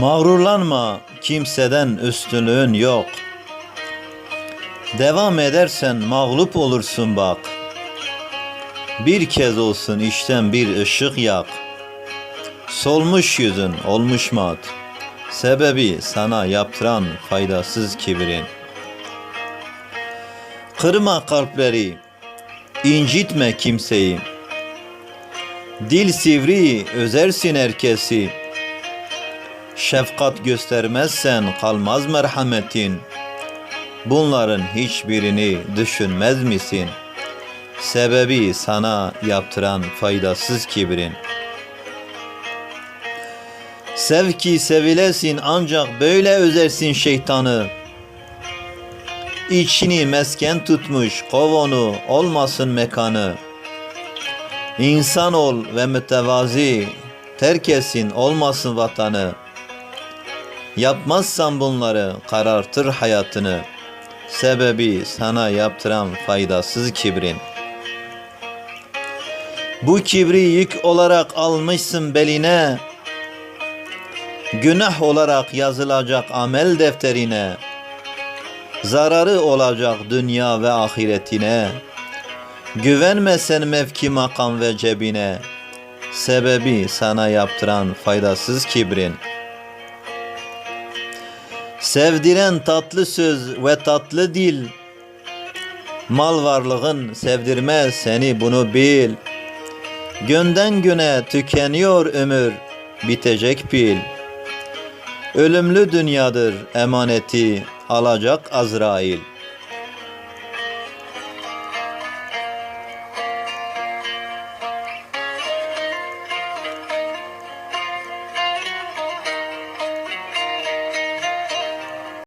Mağrurlanma, kimseden üstünlüğün yok. Devam edersen mağlup olursun bak. Bir kez olsun içten bir ışık yak. Solmuş yüzün olmuş mat. Sebebi sana yaptıran faydasız kibirin. Kırma kalpleri, incitme kimseyi. Dil sivri, özersin herkesi. Şefkat göstermezsen kalmaz merhametin. Bunların hiçbirini düşünmez misin? Sebebi sana yaptıran faydasız kibrin. Sev ki sevilesin ancak böyle özersin şeytanı. İçini mesken tutmuş kov onu olmasın mekanı. İnsan ol ve mütevazi terk etsin olmasın vatanı. Yapmazsan bunları karartır hayatını. Sebebi sana yaptıran faydasız kibrin. Bu kibri yük olarak almışsın beline. Günah olarak yazılacak amel defterine. Zararı olacak dünya ve ahiretine. Güvenme sen mevki makam ve cebine. Sebebi sana yaptıran faydasız kibrin. Sevdiren tatlı söz ve tatlı dil. Mal varlığın sevdirmez seni bunu bil. Günden güne tükeniyor ömür, bitecek pil. Ölümlü dünyadır emaneti alacak Azrail.